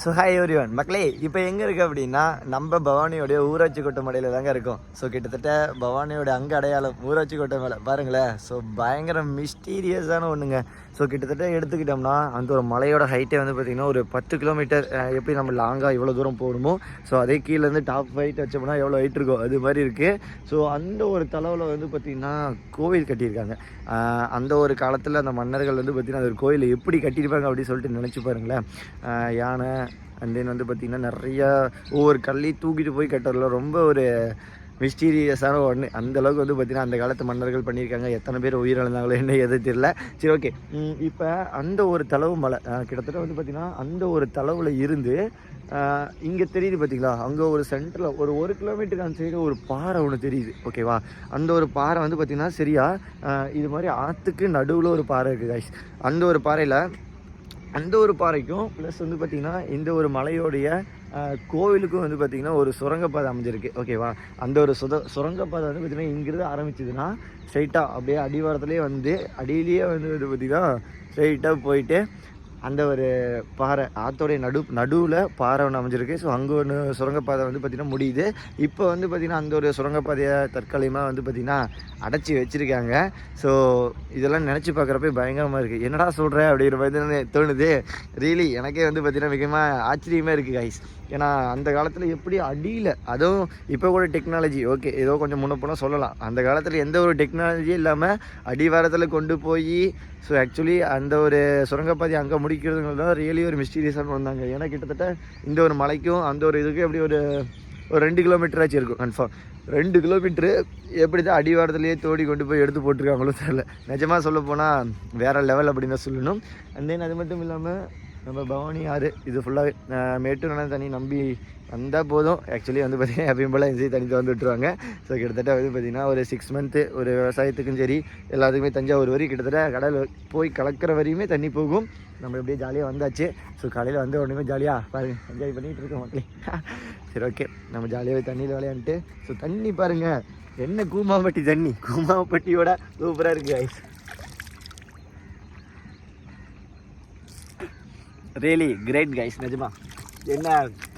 So hi everyone மக்களே இப்போ எங்கே இருக்கு அப்படின்னா நம்ம பவானியோடைய ஊராட்சி கோட்டை மலையில் தாங்க இருக்கும். ஸோ கிட்டத்தட்ட பவானியோட அங்கே அடையாளம் ஊராட்சி கோட்டை மேலே. பாருங்களேன். ஸோ பயங்கர மிஸ்டீரியஸான ஒன்றுங்க ஸோ கிட்டத்தட்ட எடுத்துக்கிட்டோம்னா அந்த ஒரு மலையோட ஹைட்டே வந்து பார்த்திங்கன்னா ஒரு பத்து கிலோமீட்டர் எப்படி நம்ம லாங்காக இவ்வளோ தூரம் போகணுமோ ஸோ அதே கீழேருந்து டாப் ஹைட் வச்சோம்னா எவ்வளோ ஹைட் இருக்கோ அது மாதிரி இருக்குது ஸோ அந்த ஒரு தளவில் வந்து பார்த்திங்கன்னா கோவில் கட்டியிருக்காங்க. அந்த ஒரு காலத்தில் அந்த மன்னர்கள் வந்து பார்த்திங்கன்னா அந்த ஒரு கோயிலை எப்படி கட்டியிருப்பாங்க அப்படின்னு சொல்லிட்டு நினச்சி பாருங்களேன். யானை அண்ட் தென் வந்து பார்த்திங்கன்னா நிறையா ஒவ்வொரு கல்லையும் தூக்கிட்டு போய் கட்டுறதுல ரொம்ப ஒரு மிஸ்டீரியஸான ஒன்று அந்த அளவுக்கு வந்து பார்த்திங்கன்னா அந்த காலத்து மன்னர்கள் பண்ணியிருக்காங்க. எத்தனை பேர் உயிரிழந்தாங்களோ என்ன எது தெரியல. சரி ஓகே இப்போ அந்த ஒரு தளவு மலை கிட்டத்தட்ட வந்து பார்த்திங்கன்னா அந்த ஒரு தளவில் இருந்து இங்கே தெரியுது பார்த்தீங்களா அங்கே ஒரு சென்டரில் ஒரு ஒரு கிலோமீட்டருக்கு அந்த சைடு ஒரு பாறை ஒன்று தெரியுது. ஓகேவா அந்த ஒரு பாறை வந்து பார்த்திங்கன்னா சரியா இது மாதிரி ஆற்றுக்கு நடுவில் ஒரு பாறை இருக்குது கைஸ் அந்த ஒரு பாறையில் அந்த ஒரு பாறைக்கும் ப்ளஸ் வந்து பார்த்திங்கன்னா இந்த ஒரு மலையோடைய கோவிலுக்கும் வந்து பார்த்திங்கன்னா ஒரு சுரங்கப்பாதை அமைஞ்சிருக்கு. ஓகேவா அந்த ஒரு சுத சுரங்கப்பாதை வந்து பார்த்திங்கன்னா இங்கிருந்து ஆரம்பிச்சதுன்னா ஸ்ட்ரைட்டாக அப்படியே அடிவாரத்துலேயே வந்து அடியிலேயே வந்து வந்து பார்த்திங்கன்னா ஸ்ட்ரைட்டாக போயிட்டு அந்த ஒரு பாறை ஆத்தோடைய நடு நடுவில் பாறை ஒன்று அமைஞ்சிருக்கு. ஸோ அங்கே ஒன்று சுரங்கப்பாதை வந்து பார்த்திங்கன்னா முடியுது. இப்போ வந்து பார்த்திங்கன்னா அந்த ஒரு சுரங்கப்பாதையை தற்காலிகமாக வந்து பார்த்திங்கன்னா அடைச்சி வச்சுருக்காங்க. ஸோ இதெல்லாம் நினச்சி பார்க்குறப்ப பயங்கரமாக இருக்குது என்னடா சொல்கிற அப்படிங்கிற மாதிரி தோணுது. ரியலி எனக்கே வந்து பார்த்திங்கன்னா மிகமாக ஆச்சரியமாக இருக்குது கைஸ் ஏன்னா அந்த காலத்தில் எப்படி அடியில் அதுவும் இப்போ கூட டெக்னாலஜி ஓகே ஏதோ கொஞ்சம் முன்ன போனால் சொல்லலாம். அந்த காலத்தில் எந்த ஒரு டெக்னாலஜியும் இல்லாமல் அடிவாரத்தில் கொண்டு போய் ஸோ ஆக்சுவலி அந்த ஒரு சுரங்கப்பாதை அங்கே முடிக்கிறதுங்கிறது தான் ரியலி ஒரு மிஸ்டீரியஸான வந்தாங்க. ஏன்னா கிட்டத்தட்ட இந்த ஒரு மலைக்கும் அந்த ஒரு இதுக்கும் எப்படி ஒரு ஒரு ரெண்டு கிலோமீட்டர் ஆச்சு இருக்கும் கன்ஃபார்ம் ரெண்டு கிலோமீட்ரு எப்படி தான் அடிவாரத்துலேயே தோடி கொண்டு போய் எடுத்து போட்டிருக்காங்களோ தெரியல. நிஜமாக சொல்ல போனால் வேறு லெவல் அப்படின்னு தான் சொல்லணும். அண்ட் தென் அது மட்டும் இல்லாமல் நம்ம பவானி ஆறு இது ஃபுல்லாகவே மேட்டூர் அணை தண்ணி நம்பி வந்தால் போதும். ஆக்சுவலி வந்து பார்த்திங்கன்னா எப்பயும் போல் இந்த தண்ணி திறந்து விட்டுருவாங்க. ஸோ கிட்டத்தட்ட வந்து பார்த்திங்கன்னா ஒரு சிக்ஸ் மந்த்து ஒரு விவசாயத்துக்கும் சரி எல்லாத்துக்குமே தஞ்சாவூர் வரி கிட்டத்தட்ட கடல் போய் கலக்கிற வரையுமே தண்ணி போகும். நம்ம எப்படியே ஜாலியாக வந்தாச்சு. ஸோ காலையில் வந்து உடனே ஜாலியாக பாருங்கள் என்ஜாய் பண்ணிகிட்டு இருக்கோம் மக்களே. சரி ஓகே நம்ம ஜாலியாகவே தண்ணியில் விளையாண்டுட்டு ஸோ தண்ணி பாருங்கள் என்ன கூமாம்பட்டி தண்ணி? கூமாம்பட்டியோட சூப்பராக இருக்குது ஐஸ் ரியலி கிரேட் கைஸ் நிஜமா. என்ன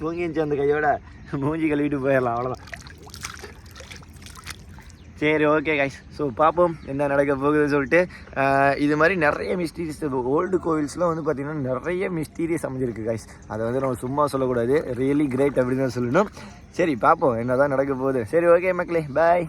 தூங்கிச்சு அந்த கையோட மூஞ்சி கழுவிட்டு போயிடலாம். அவ்வளோதான் சரி ஓகே கைஸ் ஸோ பார்ப்போம் என்ன நடக்க போகுதுன்னு சொல்லிட்டு. இது மாதிரி நிறைய மிஸ்டீரியஸ் ஓல்டு கோவில்ஸ்லாம் வந்து பார்த்திங்கன்னா நிறைய மிஸ்டீரியஸ் அமைஞ்சிருக்கு கைஸ் அதை வந்து நம்ம சும்மா சொல்லக்கூடாது. ரியலி கிரேட் அப்படின்னு சொல்லணும். சரி பார்ப்போம் என்ன தான் நடக்க போகுது. சரி ஓகே மக்களே. பாய்